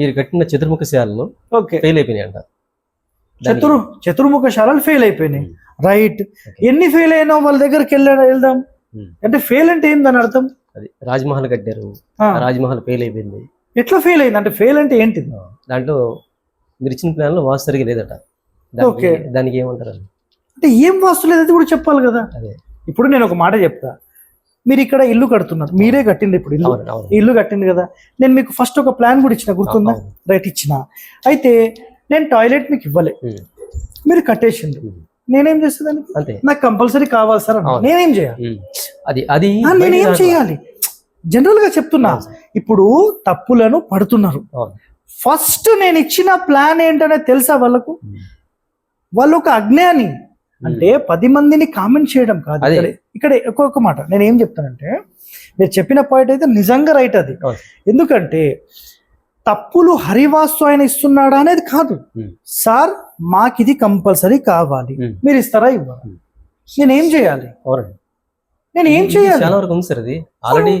మీరు కట్టిన చతుర్ముఖ శాలను okay. Fail అయిపోయినాయి అంట. చతురు చతుర్ముఖ శాలలు ఫెయిల్ అయిపోయినాయి. Right Okay. ఎన్ని ఫెయిల్ అయినా వాళ్ళ దగ్గరికి వెళ్ళా వెళ్దాం. ఉమ్. అంటే ఫెయిల్ అంటే ఏంది దాని అర్థం? అది రాజ్మహల్ కట్టారు. రాజ్మహల్ ఫెయిల్ అయిపోయింది. ఎట్లా ఫెయిల్ అయింది? అంటే ఫెయిల్ అంటే ఏంటిది దాంట్లో మీరు ఇచ్చిన ప్లాన్లో వాస్తు సరిగా లేదట. దానికి- Okay. దానికి ఏమంటారు అంటే ఏం వాస్తు లేదని కూడా చెప్పాలి కదా. అదే. ఇప్పుడు నేను ఒక మాట చెప్తా. మీరు ఇక్కడ ఇల్లు కడుతున్నారు. మీరే కట్టింది ఇప్పుడు ఇల్లు. ఇల్లు కట్టింది కదా. నేను మీకు ఫస్ట్ ఒక ప్లాన్ కూడా ఇచ్చిన గుర్తుందా. రైట్ ఇచ్చిన. అయితే నేను టాయిలెట్ మీకు ఇవ్వలే. మీరు కట్టేసింది ఉమ్. నేనేం చేసేదానికి? నాకు కంపల్సరీ కావాలి సార్. నేనేం చేయాలి. అది అది నేనేం చేయాలి? జనరల్గా చెప్తున్నా. ఇప్పుడు తప్పులను పడుతున్నారు. ఫస్ట్ నేను ఇచ్చిన ప్లాన్ ఏంటనేది తెలుసా వాళ్ళకు. వాళ్ళు ఒక అజ్ఞాని. అంటే పది మందిని కామెంట్ చేయడం కాదు. ఇక్కడ ఒక్కొక్క మాట. నేను ఏం చెప్తానంటే మీరు చెప్పిన పాయింట్ అయితే నిజంగా రైట్ అది. ఎందుకంటే తప్పులు హరివాస్తు ఆయన ఇస్తున్నాడా అనేది కాదు. సార్ మాకు ఇది కంపల్సరీ కావాలి. మీరు ఇస్తారా ఇవ్వరా? ఉమ్. నేను చేయాలి? నేను ఏం చేయాలి? చాలా వరకు ఉంది సార్ అది ఆల్రెడీ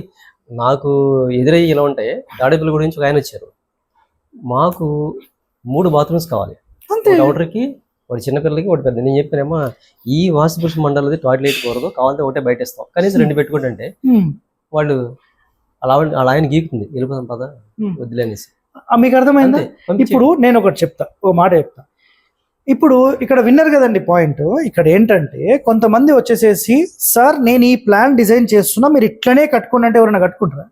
నాకు ఎదురయ్యి ఇలా ఉంటాయి తాడేపల్లి గురించి ఒక ఆయన వచ్చారు. మాకు మూడు బాత్రూమ్స్ కావాలి. అంతే. ఒకటి ఒకటి చిన్నపిల్లలకి ఒకటి పెద్ద నేను చెప్పానేమో ఈ వాస్తుపురుష మండలది టాయిలెట్ కూడదు కావాలంటే ఒకటే బయట ఇస్తాం కనీసం రెండు పెట్టుకుంటే అంటే ఉమ్. వాళ్ళు అలా అలా ఆయన గీకుతుంది. వెళ్ళిపోదాం పద ఆ, మీకు అర్థమైందా. ఇప్పుడు నేను ఒకటి చెప్తా ఓ మాట చెప్తా. ఇప్పుడు ఇక్కడ విన్నర్ కదండి పాయింట్ ఇక్కడ ఏంటంటే కొంతమంది వచ్చేసేసి సార్ నేను ఈ ప్లాన్ డిజైన్ చేస్తున్నా మీరు ఇట్లనే కట్టుకోండి అంటే ఎవరైనా కట్టుకుంటారా?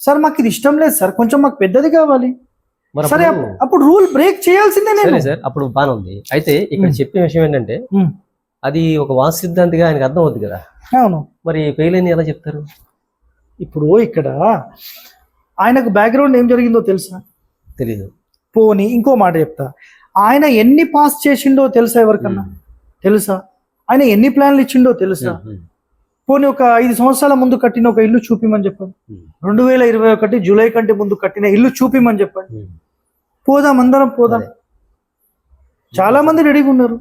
సార్ మాకు ఇది ఇష్టం లేదు సార్ కొంచెం మాకు పెద్దది కావాలి. సరే అప్పుడు- అప్పు- అప్పుడు రూల్ బ్రేక్ చేయాల్సిందే సరే సార్ అప్పుడు బాగానే ఉంది అయితే ఇక్కడ. చెప్పే విషయం ఏంటంటే. అది ఒక వాస్తు సిద్ధాంతిగా ఆయనకు అర్థం అవుతుంది కదా. అవును. మరి ఫెయిల్ అని ఎలా చెప్తారు? ఇప్పుడు ఇక్కడ ఆయనకు బ్యాక్గ్రౌండ్ ఏం జరిగిందో తెలుసా? తెలియదు పోని ఇంకో మాట చెప్తా. ఆయన ఎన్ని పాస్ చేసిండో తెలుసా ఎవరికన్నా? తెలుసా? ఆయన ఎన్ని ప్లాన్లు ఇచ్చిండో తెలుసా? పోనీ ఒక ఐదు సంవత్సరాల ముందు కట్టిన ఒక ఇల్లు చూపిమని చెప్పండి. రెండు వేల ఇరవై ఒకటి జూలై కంటే ముందు కట్టిన ఇల్లు చూపిమని చెప్పండి. పోదాం అందరం పోదాం. చాలా మంది రెడీగా ఉన్నారు.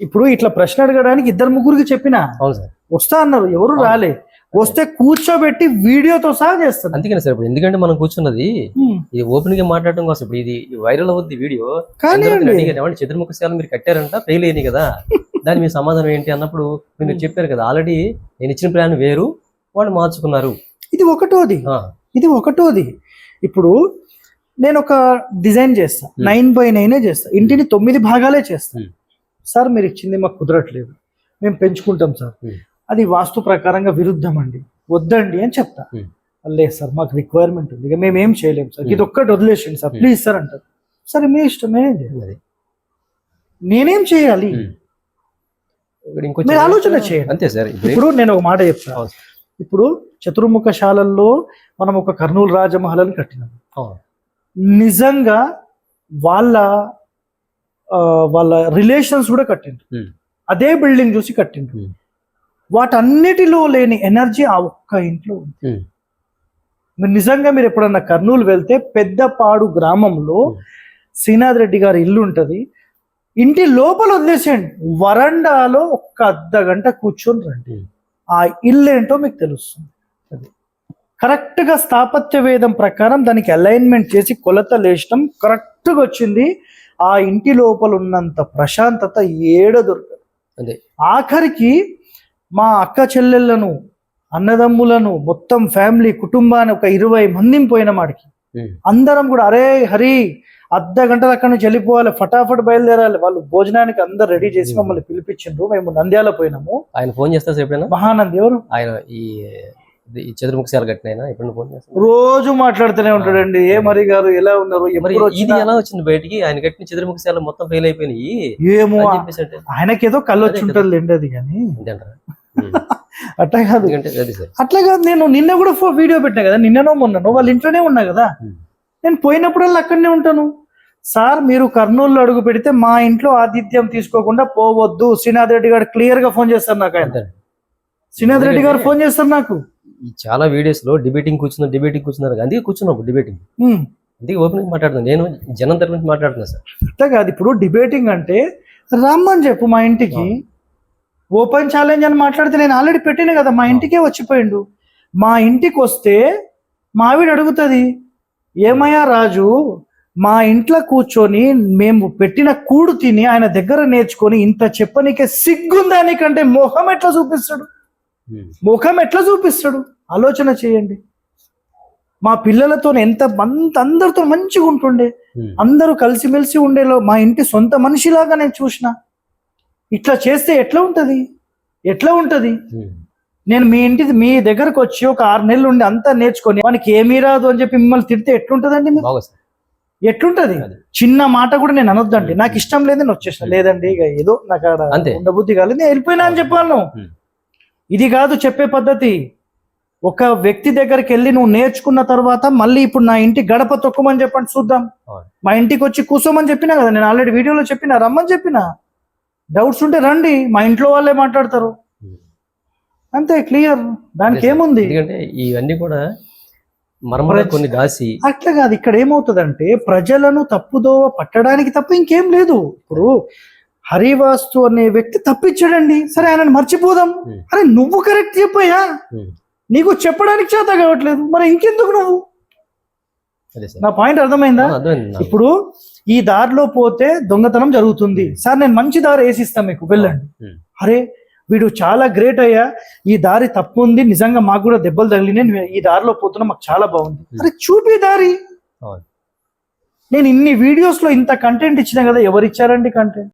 ఇప్పుడు ఇట్లా ప్రశ్న అడగడానికి ఇద్దరు ముగ్గురికి చెప్పిన అవును సార్. వస్తా అన్నారు ఎవరు. రాలే. వస్తే కూర్చోబెట్టి వీడియోతో సహా చేస్తారు. అందుకనే సార్ ఇప్పుడు ఎందుకంటే మనం కూర్చున్నది. ఇది ఓపెన్గా మాట్లాడడం కోసం. ఇప్పుడు ఇది వైరల్ అవుద్ది వీడియో. ఏమంటే చతుర్ముఖ శాల మీరు కట్టారంట ఫెయిల్ అయ్యింది కదా. దాని మీ సమాధానం ఏంటి అన్నప్పుడు మీరు. చెప్పారు కదా. ఆల్రెడీ నేను ఇచ్చిన ప్లాన్ వేరు వాళ్ళు మార్చుకున్నారు. ఇది ఒకటోది. ఇది ఒకటోది. ఇప్పుడు నేను ఒక డిజైన్ చేస్తా Hmm. నైన్ బై నైనే చేస్తా ఇంటిని తొమ్మిది భాగాలే చేస్తా Hmm. సార్ మీరు ఇచ్చింది మాకు కుదరట్లేదు మేము పెంచుకుంటాం సార్ Hmm. అది వాస్తు ప్రకారంగా విరుద్ధం అండి వద్దండి అని చెప్తా Hmm. లేదు సార్ మాకు రిక్వైర్మెంట్ ఉంది ఇక మేము ఏం చేయలేము సార్ Hmm. ఇది ఒక్కటి వదిలేసింది సార్ Hmm. ప్లీజ్ సార్ అంటారు సరే మీ ఇష్టం నేనేం చేయాలి. నేనేం చేయాలి మీరు ఆలోచన చేయండి. అంతే సార్ ఇప్పుడు నేను ఒక మాట చెప్తా అవును. ఇప్పుడు చతుర్ముఖ శాలల్లో మనం ఒక కర్నూలు రాజమహల్ కట్టినాం అవును. నిజంగా వాళ్ళ వాళ్ళ రిలేషన్స్ కూడా కట్టిండ్రు Hmm. అదే బిల్డింగ్ చూసి కట్టిండ్రు Hmm. వాటన్నిటిలో లేని ఎనర్జీ ఆ ఒక్క ఇంట్లో ఉంది. మీరు నిజంగా మీరు ఎప్పుడన్నా కర్నూలు వెళ్తే పెద్దపాడు గ్రామంలో. శ్రీనాథ్ రెడ్డి గారి ఇల్లు ఉంటది ఇంటి లోపల వదిలేసేయండి వరండాలో ఒక్క అర్ధ గంట కూర్చొని రండి. ఆ ఇల్లు ఏంటో మీకు తెలుస్తుంది అది కరెక్ట్గా స్థాపత్య వేదం ప్రకారం దానికి అలైన్మెంట్ చేసి కొలత లేచడం కరెక్ట్గా వచ్చింది. ఆ ఇంటి లోపల ఉన్నంత ప్రశాంతత ఏడ దొరకదు. అదే. ఆఖరికి మా అక్క చెల్లెళ్ళను అన్నదమ్ములను మొత్తం ఫ్యామిలీ కుటుంబాన్ని ఒక ఇరవై మందిని పోయిన మాడికి. అందరం కూడా అరే హరి అర్ధ గంటల అక్కడి నుంచి వెళ్ళిపోవాలి ఫటాఫట్ బయలుదేరాలి. వాళ్ళు భోజనానికి అందరు రెడీ చేసి మమ్మల్ని పిలిపించిండ్రు. మేము నంద్యాల పోయినాము. ఆయన ఫోన్ చేస్తారు ఎప్పుడైనా మహానంది ఎవరు? ఆయన ఈ ఇది- ఈ చతుర్ముఖ శాల కట్టిన ఎప్పుడైనా ఫోన్ చేస్తారు రోజు మాట్లాడుతూనే ఉంటాడండి. ఏ మరి గారు ఎలా ఉన్నారు? ఎప్పుడు ఇది ఎలా వచ్చింది బయటికి? ఆయన కట్టిన చతుర్ముఖ శాల మొత్తం ఫెయిల్ అయిపోయినాయి. ఏమో అంటే ఆయనకేదో కళ్ళు వచ్చి. ఉంటుంది లేండి అది కానీ. అట్లా కాదు. అట్లా కాదు నేను నిన్న కూడా వీడియో పెట్టా కదా నిన్ననో మొన్ననో వాళ్ళ ఇంట్లోనే ఉన్నా కదా. నేను పోయినప్పుడల్లా అక్కడనే ఉంటాను. సార్ మీరు కర్నూలు అడుగు పెడితే మా ఇంట్లో ఆతిథ్యం తీసుకోకుండా పోవద్దు. శ్రీనాథ్ రెడ్డి గారు క్లియర్గా ఫోన్ చేస్తారు నాకు ఆయన. అంతే. శ్రీనాథ్ రెడ్డి గారు ఫోన్ చేస్తారు నాకు. చాలా వీడియోస్లో డిబేటింగ్ కూర్చున్నారు డిబేటింగ్ కూర్చున్నారు. అందుకే కూర్చున్నప్పుడు డిబేటింగ్ అందుకే ఓపెన్ మాట్లాడుతున్నాను నేను జనం తరపు నుంచి మాట్లాడుతున్నా సార్. అట్లా కాదు ఇప్పుడు డిబేటింగ్ అంటే రమ్మని చెప్పు మా ఇంటికి. ఓపెన్ ఛాలెంజ్ అని మాట్లాడితే నేను ఆల్రెడీ పెట్టిన కదా మా ఇంటికే వచ్చిపోయిండు. మా ఇంటికి వస్తే మావిడ అడుగుతుంది ఏమయ్యా రాజు మా ఇంట్లో కూర్చొని మేము పెట్టిన కూడు తిని ఆయన దగ్గర నేర్చుకొని ఇంత చెప్పనీకే సిగ్గుందా నీకంటే? ముఖం ఎట్లా చూపిస్తాడు. ముఖం ఎట్లా చూపిస్తాడు? ఆలోచన చేయండి. మా పిల్లలతో ఎంత అంత అందరితో మంచిగా ఉంటుండే. ఉమ్. అందరూ కలిసిమెలిసి ఉండేలో మా ఇంటి సొంత మనిషిలాగా నేను చూసిన. ఇట్లా చేస్తే ఎట్లా ఉంటది? ఎట్లా ఉంటది? ఉమ్. నేను మీ ఇంటి మీ దగ్గరకు వచ్చి ఒక ఆరు నెలలు ఉండి అంతా నేర్చుకొని మనకి ఏమీ రాదు అని చెప్పి మిమ్మల్ని తిడితే ఎట్లుంటదండి ఎట్లుంటది. చిన్న మాట కూడా నేను అనొద్దండి. నాకు ఇష్టం లేదు నేను వచ్చేసిన లేదండి ఇక ఏదో నాకు. ఉండబుద్ధి కాలేదు. నేను వెళ్ళిపోయినా అని చెప్పాను ఉమ్. ఇది కాదు చెప్పే పద్ధతి. ఒక వ్యక్తి దగ్గరికి వెళ్ళి నువ్వు నేర్చుకున్న తర్వాత మళ్ళీ ఇప్పుడు నా ఇంటి గడప తొక్కమని చెప్పండి చూద్దాం. మా ఇంటికి వచ్చి కూర్చోమని చెప్పినా కదా నేను ఆల్రెడీ వీడియోలో చెప్పిన రమ్మని చెప్పిన. డౌట్స్ ఉంటే రండి మా ఇంట్లో వాళ్ళే మాట్లాడతారు. అంతే క్లియర్. దానికి. ఏముంది? ఇవన్నీ కూడా మర్మరా కొన్ని దాసి. అట్లా కాదు ఇక్కడ ఏమవుతుందంటే ప్రజలను తప్పుదోవ పట్టడానికి తప్ప ఇంకేం లేదు. ఇప్పుడు హరివాస్తు అనే వ్యక్తి తప్పించాడండి. సరే ఆయనను మర్చిపోదాం. అరే నువ్వు కరెక్ట్ చెప్పయ్యా. నీకు చెప్పడానికి చేత కావట్లేదు. మరి ఇంకెందుకు నువ్వు? నా పాయింట్ అర్థమైందా. ఇప్పుడు ఈ దారిలో పోతే దొంగతనం జరుగుతుంది. సార్ నేను మంచి దారి వేసిస్తా మీకు. వెళ్ళండి. అరే వీడు చాలా గ్రేట్ అయ్యా. ఈ దారి తప్పు ఉంది. నిజంగా మాకు కూడా దెబ్బలు తగిలినాయి. ఈ దారిలో పోతున్నా. మాకు చాలా బాగుంది. అరే చూపి దారి. నేను ఇన్ని వీడియోస్లో ఇంత కంటెంట్ ఇచ్చిన కదా ఎవరు ఇచ్చారండి కంటెంట్